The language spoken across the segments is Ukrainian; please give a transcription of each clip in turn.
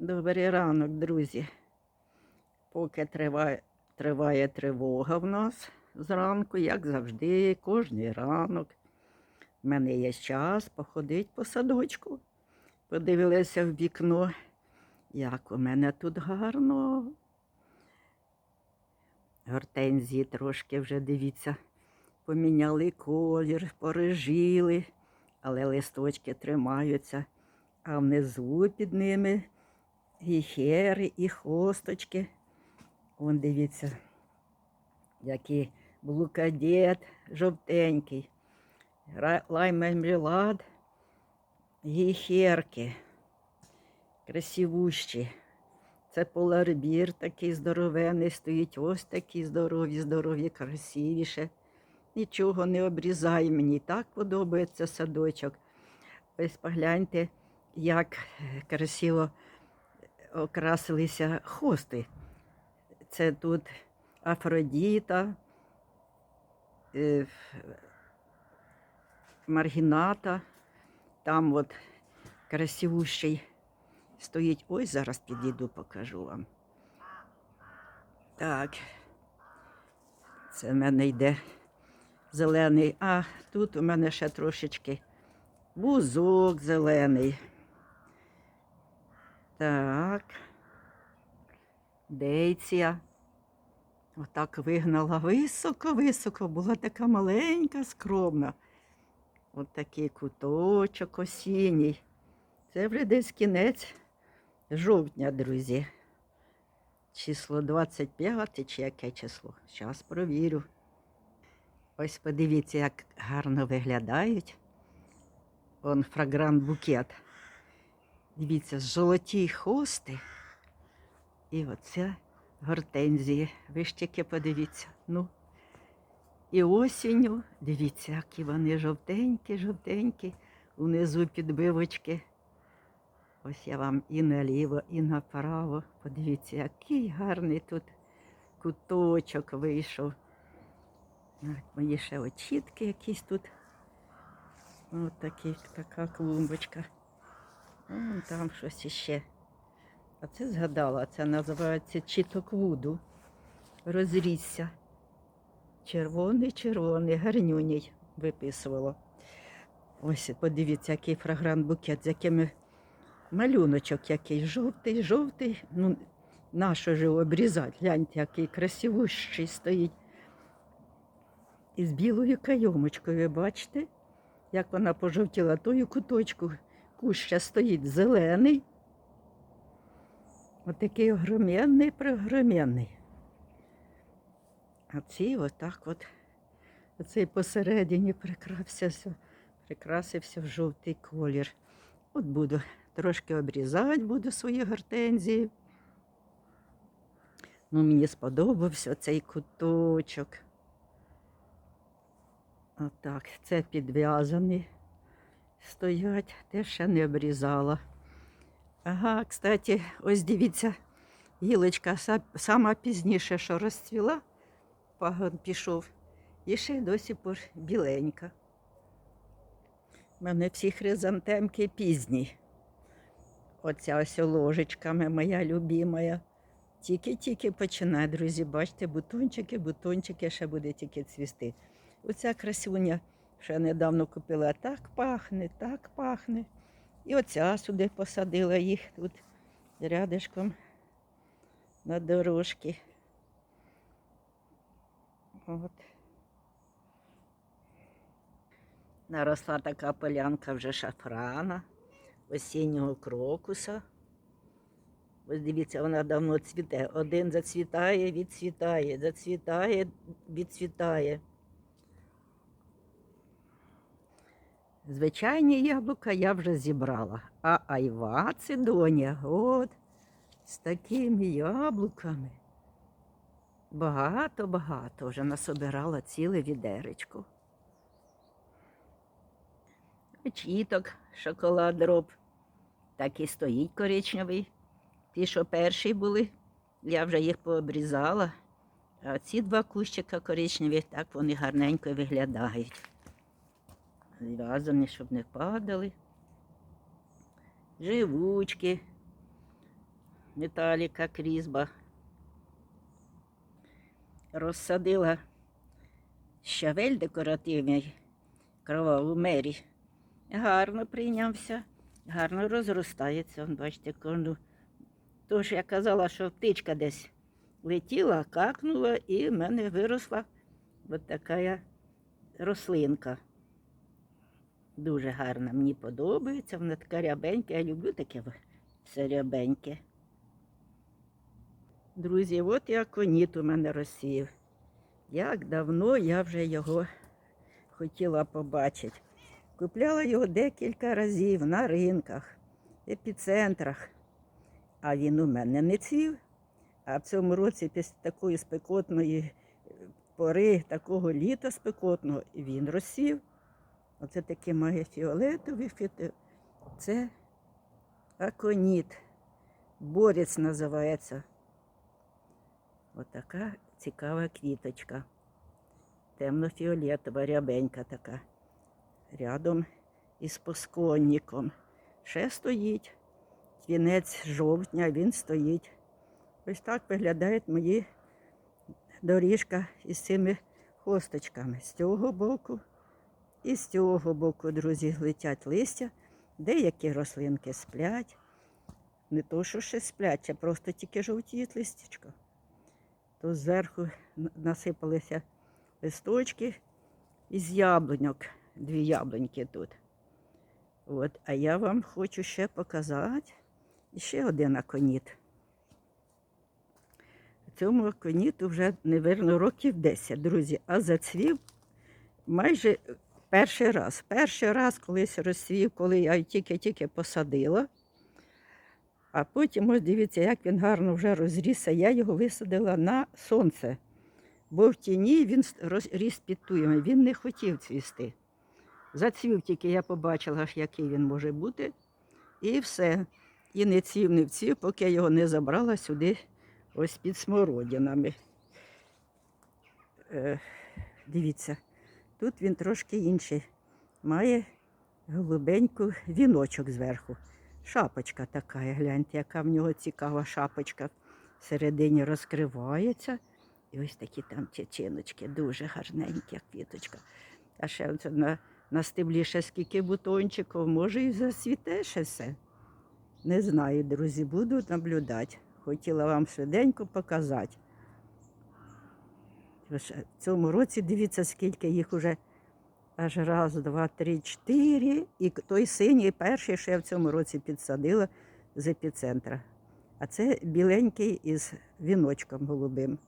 Добрий ранок, друзі. Поки триває, триває тривога в нас зранку, як завжди, кожний ранок. У мене є час походити по садочку. Подивилася в вікно, як у мене тут гарно. Гортензії трошки вже дивіться, поміняли колір, порежіли, але листочки тримаються. А внизу під ними і і хосточки. Вон дивіться, який блукадет жовтенький, лаймемрілад, гіхерки, красивущі. Це поларбір такий здоровений стоїть. Ось такі здорові, здорові, красивіше. Нічого не обрізає мені. Так подобається садочок. Ось погляньте, як е, красиво окрасилися хости. Це тут Афродіта, е, маргіната, там от красивущий стоїть. Ось зараз підійду, покажу вам. Так, це в мене йде зелений, а тут у мене ще трошечки бузок зелений. Так. Дейція. Отак вигнала високо-високо, була така маленька, скромна. От такий куточок осінній. Це вже десь кінець жовтня, друзі. Число 25 чи яке число? Зараз провірю. Ось подивіться, як гарно виглядають. Он фрагрант букет. Дивіться, золоті хости. І оце гортензії. Ви ж тільки подивіться. Ну. І осінню, дивіться, які вони жовтенькі, жовтенькі, унизу підбивочки. Ось я вам і наліво, і направо. Подивіться, який гарний тут куточок вийшов. От мої ще очітки якісь тут. Ось така клумбочка. Там щось іще. А це згадала, це називається чітоквуду. Розрісся. Червоний, червоний, гарнюній виписувало. Ось подивіться, який фрагрант букет, з якими малюночок який жовтий, жовтий. Ну, нащо ж обрізати? Гляньте, який красивущий стоїть. І з білою кайомочкою, бачите, як вона пожовтіла тою куточку. Кущ ще стоїть зелений. Отакий огроменний, пригроменний. А ці отак от, оцей посередині прикрасився, прикрасився в жовтий колір. От буду трошки обрізати буду свої гортензії. Ну, мені сподобався цей куточок. Отак, це підв'язаний стоять, теж ще не обрізала. Ага, кстати, ось дивіться, гілочка са- сама пізніше, що розцвіла, пагон пішов, і ще досі пор біленька. У мене всі хризантемки пізні. Оця ось ложечками моя любимая. Тільки-тільки починає, друзі, бачите, бутончики, бутончики ще буде тільки цвісти. Оця красуня ще недавно купила, так пахне, так пахне. І оця сюди посадила їх тут рядишком на дорожки. От. Наросла така полянка вже шафрана, осіннього крокуса. Ось дивіться, вона давно цвіте. Один зацвітає, відцвітає, зацвітає, відцвітає. Звичайні яблука я вже зібрала, а айва це доня, от з такими яблуками. Багато-багато вже насобирала ціле відеречко. Очіток, шоколад дроб. Так і стоїть коричневий. Ті, що перші були, я вже їх пообрізала. А ці два кущика коричневі, так вони гарненько виглядають. Зв'язані, щоб не падали. Живучки. Металіка крізьба. Розсадила щавель декоративний кроваву мері. Гарно прийнявся, гарно розростається. Вон, бачите, кожну. Тож я казала, що птичка десь летіла, какнула, і в мене виросла от така рослинка. Дуже гарна, мені подобається. Вона така рябенька. Я люблю таке все рябеньке. Друзі, от і аконіт у мене розсів. Як давно я вже його хотіла побачити. Купляла його декілька разів на ринках, епіцентрах. А він у мене не цвів. А в цьому році, після такої спекотної пори, такого літа спекотного, він розсів. Оце таке має фіолетовий фіт. Це аконіт. Борець називається. Отака цікава квіточка. Темно-фіолетова, рябенька така. Рядом із посконником. Ще стоїть. Кінець жовтня він стоїть. Ось так виглядають мої доріжка із цими хосточками. З цього боку і з цього боку, друзі, летять листя. Деякі рослинки сплять. Не то, що ще сплять, а просто тільки жовтіють листячко. То зверху насипалися листочки із яблуньок. Дві яблуньки тут. От, а я вам хочу ще показати ще один аконіт. Цьому аконіту вже, невірно, років 10, друзі, а зацвів майже перший раз. Перший раз колись розцвів, коли я тільки-тільки посадила. А потім, ось дивіться, як він гарно вже розрісся. Я його висадила на сонце. Бо в тіні він ріс під туями, він не хотів цвісти. Зацвів тільки я побачила, який він може бути. І все. І не цвів, не вців, поки я його не забрала сюди, ось під смородинами. Е, дивіться, тут він трошки інший. Має голубеньку віночок зверху. Шапочка така, гляньте, яка в нього цікава шапочка. Всередині розкривається. І ось такі там тячиночки, дуже гарненькі квіточка. А ще оце на, на стеблі ще скільки бутончиків, може і зацвіте ще все. Не знаю, друзі, буду наблюдати. Хотіла вам швиденько показати. Ось В цьому році дивіться, скільки їх уже аж раз, два, три, чотири. І той синій перший, що я в цьому році підсадила з епіцентра. А це біленький із віночком голубим.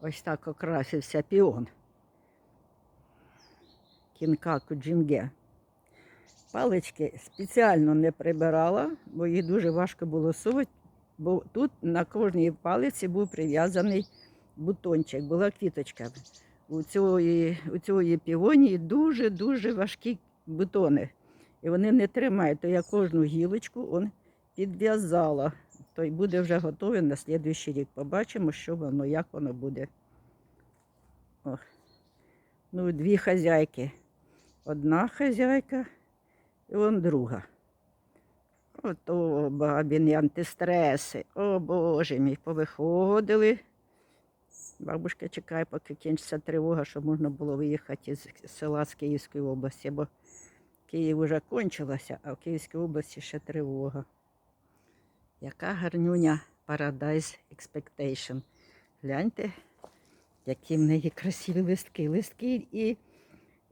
Ось так окрасився піон. Кінкаку джинге. Палички спеціально не прибирала, бо їх дуже важко було сувати, бо тут на кожній палиці був прив'язаний бутончик, була квіточка. У цієї, у цієї півонії дуже-дуже важкі бутони. І вони не тримають, то я кожну гілочку он підв'язала. То й буде вже готове на наступний рік. Побачимо, що воно, як воно буде. О. Ну, дві хазяйки. Одна хазяйка і он друга. Ото бабіні антистреси. О Боже мій, повиходили. Бабушка чекає, поки кінчиться тривога, щоб можна було виїхати з села з Київської області, бо Київ вже кончилося, а в Київській області ще тривога. Яка гарнюня Paradise Expectation. Гляньте, які в неї красиві листки. Листки і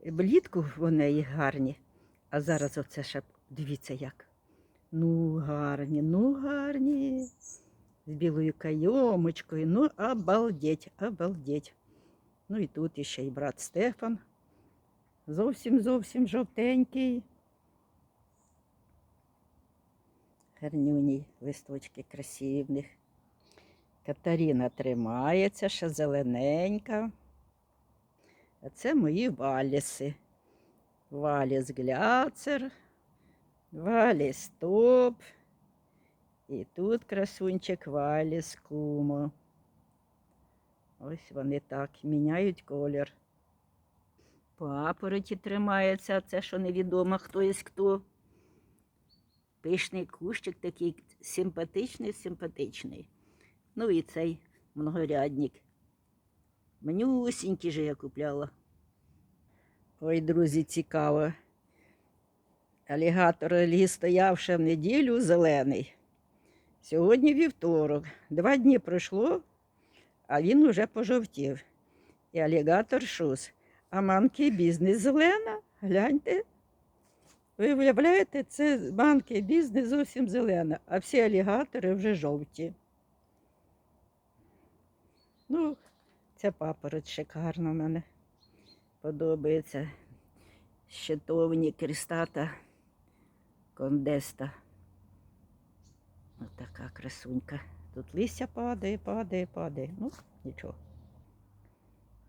влітку в неї гарні. А зараз оце ще дивіться як. Ну, гарні, ну гарні. З білою кайомочкою. Ну, обалдеть, обалдеть. Ну і тут іще й брат Стефан. Зовсім зовсім жовтенький. Гарнюні листочки красиві в. Катаріна тримається, ще зелененька. А це мої валіси. Валіс гляцер, валіс топ. І тут красунчик валіс кумо. Ось вони так міняють колір. Папороті тримається, це що невідомо хто із хто. Пишний кущик такий симпатичний, симпатичний. Ну і цей многорядник. Манюсінький же я купляла. Ой, друзі, цікаво. Алігатор ліс стояв ще в неділю зелений. Сьогодні вівторок. Два дні пройшло, а він уже пожовтів. І алігатор шус. А манки бізнес зелена. Гляньте. Ви уявляєте, це банки бізнес зовсім зелена, а всі алігатори вже жовті. Ну, ця папороть шикарна в мене. Подобається. Щитовні крестата кондеста. Ось така красунька. Тут листя падає, падає, падає. Ну, нічого.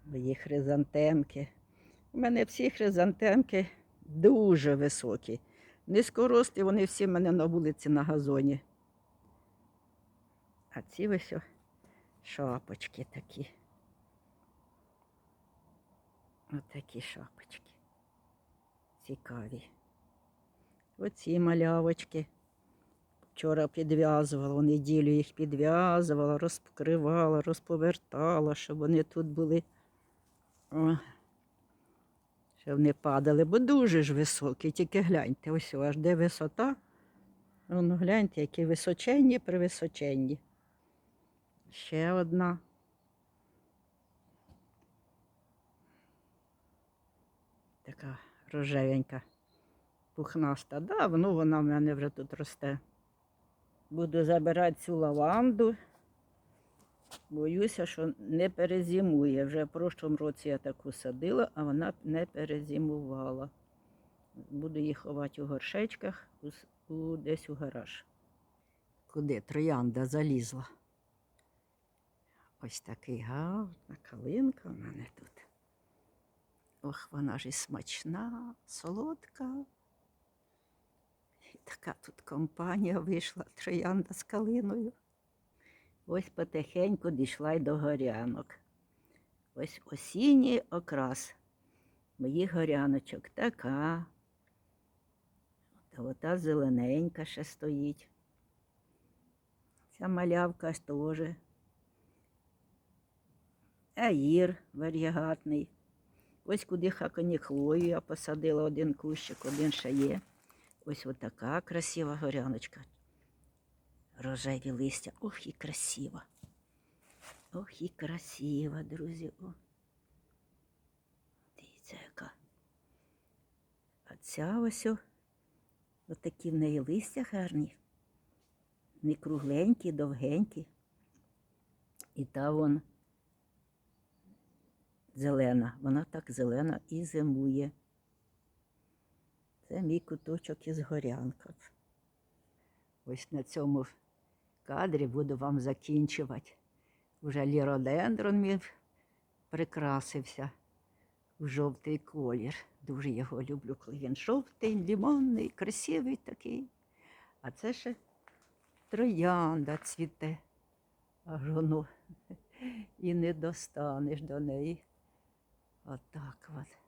Мої хризантемки. У мене всі хризантемки дуже високі. Низькорості, вони всі в мене на вулиці на газоні. А ці ось шапочки такі. Отакі шапочки. Цікаві. Оці малявочки. Вчора підв'язувала, у неділю їх підв'язувала, розпокривала, розповертала, щоб вони тут були. О, щоб не падали, бо дуже ж високі. Тільки гляньте, ось аж де висота. Воно гляньте, які височенні привисоченні. Ще одна. Така рожевенька, пухнаста. Давно вона в мене вже тут росте. Буду забирати цю лаванду. Боюся, що не перезимує. Вже в прошлому році я таку садила, а вона не перезимувала. Буду її ховати у горшечках у, десь у гараж. Куди троянда залізла? Ось такий гарна калинка в мене тут. Ох, вона ж і смачна, солодка. Така тут компанія вийшла троянда з калиною. Ось потихеньку дійшла й до горянок. Ось осінній окрас моїх горяночок така. Та ота зелененька ще стоїть. Ця малявка теж. Аїр варігатний. Ось куди хаконіхлою я посадила один кущик, один ще є. Ось отака красива горяночка. Рожеві листя. Ох, і красива. Ох, і красива, друзі. О. Дивіться, яка. А ця ось о, отакі в неї листя гарні. Не кругленькі, довгенькі. І та вон зелена. Вона так зелена і зимує. Це мій куточок із горянка. Ось на цьому кадрі буду вам закінчувати. Уже ліродендрон мій прикрасився в жовтий колір. Дуже його люблю, коли він жовтий, лімонний, красивий такий. А це ще троянда цвіте. Аж воно і не достанеш до неї. Отак от.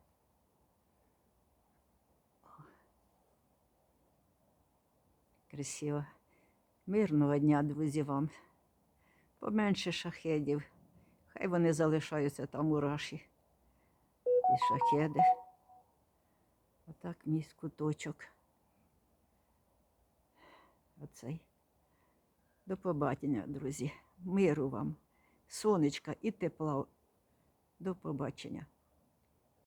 Красиво. Мирного дня, друзі, вам. Поменше шахедів. Хай вони залишаються там у раші. І шахеди. Отак мій куточок. Оцей. До побачення, друзі. Миру вам, сонечка і тепла. До побачення.